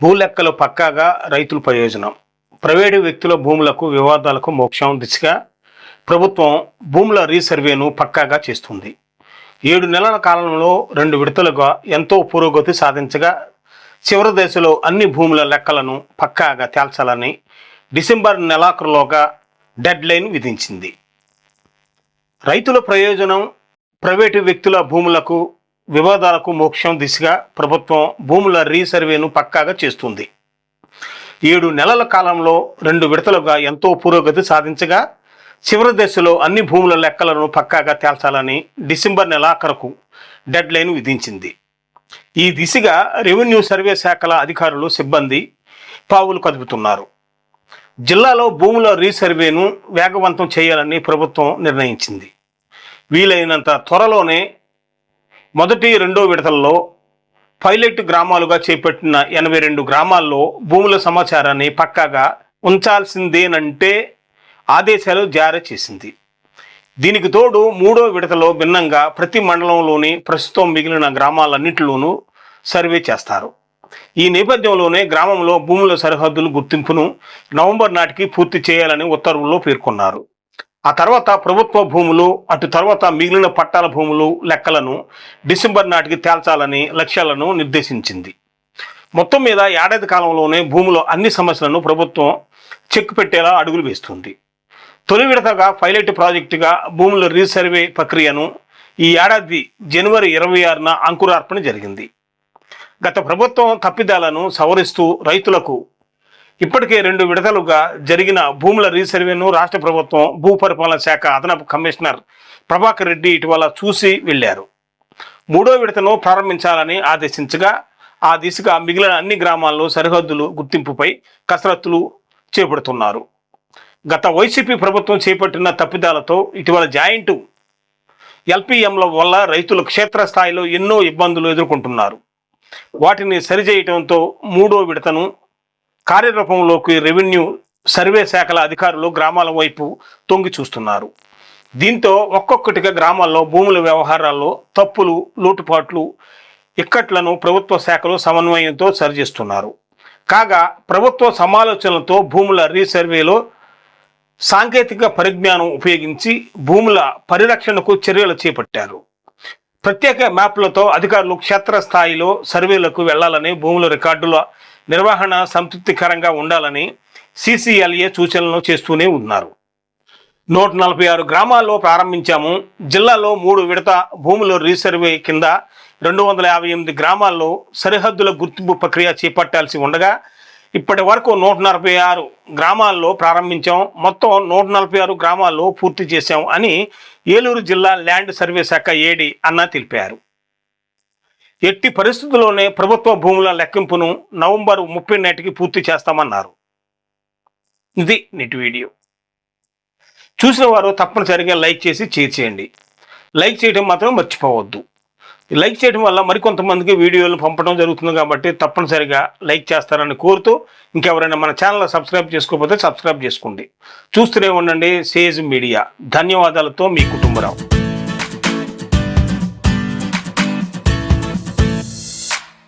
భూలెక్కలు పక్కాగా రైతుల ప్రయోజనం. ప్రైవేటు వ్యక్తుల భూములకు వివాదాలకు మోక్షం దిశగా ప్రభుత్వం భూముల రీసర్వేను పక్కాగా చేస్తుంది. ఏడు నెలల కాలంలో రెండు విడతలుగా ఎంతో పురోగతి సాధించగా చివరి దశలో అన్ని భూముల లెక్కలను పక్కాగా తేల్చాలని డిసెంబర్ నెలాఖరులోగా డెడ్ లైన్ విధించింది. రైతుల ప్రయోజనం ప్రైవేటు వ్యక్తుల భూములకు వివాదాలకు మోక్షం దిశగా ప్రభుత్వం భూముల రీసర్వేను పక్కాగా చేస్తుంది. ఏడు నెలల కాలంలో రెండు విడతలుగా ఎంతో పురోగతి సాధించగా చివరి దశలో అన్ని భూముల లెక్కలను పక్కాగా తేల్చాలని డిసెంబర్ నెలాఖరుకు డెడ్ లైన్ విధించింది. ఈ దిశగా రెవెన్యూ సర్వే శాఖల అధికారులు సిబ్బంది పావులు కదుపుతున్నారు. జిల్లాలో భూముల రీసర్వేను వేగవంతం చేయాలని ప్రభుత్వం నిర్ణయించింది. వీలైనంత త్వరలోనే మొదటి రెండో విడతల్లో పైలట్ గ్రామాలుగా చేపట్టిన ఎనభై రెండు గ్రామాల్లో భూముల సమాచారాన్ని పక్కాగా ఉంచాల్సిందేనంటే ఆదేశాలు జారీ చేసింది. దీనికి తోడు మూడో విడతలో భిన్నంగా ప్రతి మండలంలోని ప్రస్తుతం మిగిలిన గ్రామాలన్నింటిలోనూ సర్వే చేస్తారు. ఈ నేపథ్యంలోనే గ్రామంలో భూముల సరిహద్దులు గుర్తింపును నవంబర్ నాటికి పూర్తి చేయాలని ఉత్తర్వుల్లో పేర్కొన్నారు. ఆ తర్వాత ప్రభుత్వ భూములు అటు తర్వాత మిగిలిన పట్టాల భూములు లెక్కలను డిసెంబర్ నాటికి తేల్చాలని లక్ష్యాలను నిర్దేశించింది. మొత్తం మీద ఏడాది కాలంలోనే భూముల అన్ని సమస్యలను ప్రభుత్వం చెక్ పెట్టేలా అడుగులు వేస్తుంది. తొలి విడతగా పైలట్ ప్రాజెక్టుగా భూముల రీసర్వే ప్రక్రియను ఈ ఏడాది జనవరి ఇరవై ఆరున అంకురార్పణ జరిగింది. గత ప్రభుత్వం తప్పిదాలను సవరిస్తూ రైతులకు ఇప్పటికే రెండు విడతలుగా జరిగిన భూముల రీసర్వేను రాష్ట్ర ప్రభుత్వం భూపరిపాలన శాఖ అదనపు కమిషనర్ ప్రభాకర్ రెడ్డి ఇటీవల చూసి వెళ్ళారు. మూడో విడతను ప్రారంభించాలని ఆదేశించగా ఆ దిశగా మిగిలిన అన్ని గ్రామాల్లో సరిహద్దులు గుర్తింపుపై కసరత్తులు చేపడుతున్నారు. గత వైసీపీ ప్రభుత్వం చేపట్టిన తప్పిదాలతో ఇటీవల జాయింట్ ఎల్పిఎంల వల్ల రైతులు క్షేత్రస్థాయిలో ఎన్నో ఇబ్బందులు ఎదుర్కొంటున్నారు. వాటిని సరిచేయటంతో మూడో విడతను కార్యరూపంలోకి రెవెన్యూ సర్వే శాఖల అధికారులు గ్రామాల వైపు తొంగి చూస్తున్నారు. దీంతో ఒక్కొక్కటిగా గ్రామాల్లో భూముల వ్యవహారాల్లో తప్పులు లోటుపాట్లు ఇక్కట్లను ప్రభుత్వ శాఖలు సమన్వయంతో సరిచేస్తున్నారు. కాగా ప్రభుత్వ సమాలోచనలతో భూముల రీసర్వేలో సాంకేతిక పరిజ్ఞానం ఉపయోగించి భూముల పరిరక్షణకు చర్యలు చేపట్టారు. ప్రత్యేక మ్యాప్లతో అధికారులు క్షేత్రస్థాయిలో సర్వేలకు వెళ్ళాలని భూముల రికార్డుల నిర్వహణ సంతృప్తికరంగా ఉండాలని సిసిఎల్ఏ సూచనలు చేస్తూనే ఉన్నారు. నూట నలభై ఆరు గ్రామాల్లో ప్రారంభించాము. జిల్లాలో మూడు విడత భూముల రీసర్వే కింద రెండు వందల యాభై ఎనిమిది గ్రామాల్లో సరిహద్దుల గుర్తింపు ప్రక్రియ చేపట్టాల్సి ఉండగా ఇప్పటి వరకు నూట నలభై ఆరు గ్రామాల్లో ప్రారంభించాం. మొత్తం నూట నలభై ఆరు గ్రామాల్లో పూర్తి చేశాం అని ఏలూరు జిల్లా ల్యాండ్ సర్వే శాఖ ఏడి అన్న తెలిపారు. ఎట్టి పరిస్థితుల్లోనే ప్రభుత్వ భూముల లెక్కింపును నవంబర్ ముప్పై నాటికి పూర్తి చేస్తామన్నారు. ఇది నెట్ వీడియో. చూసిన వారు తప్పనిసరిగా లైక్ చేసి షేర్ చేయండి. లైక్ చేయడం మాత్రం మర్చిపోవద్దు. లైక్ చేయడం వల్ల మరికొంతమందికి వీడియోలు పంపడం జరుగుతుంది కాబట్టి తప్పనిసరిగా లైక్ చేస్తారని కోరుతూ ఇంకెవరైనా మన ఛానల్ సబ్స్క్రైబ్ చేసుకోకపోతే సబ్స్క్రైబ్ చేసుకోండి. చూస్తూనే ఉండండి సేజ్ మీడియా. ధన్యవాదాలతో మీ కుటుంబరావు.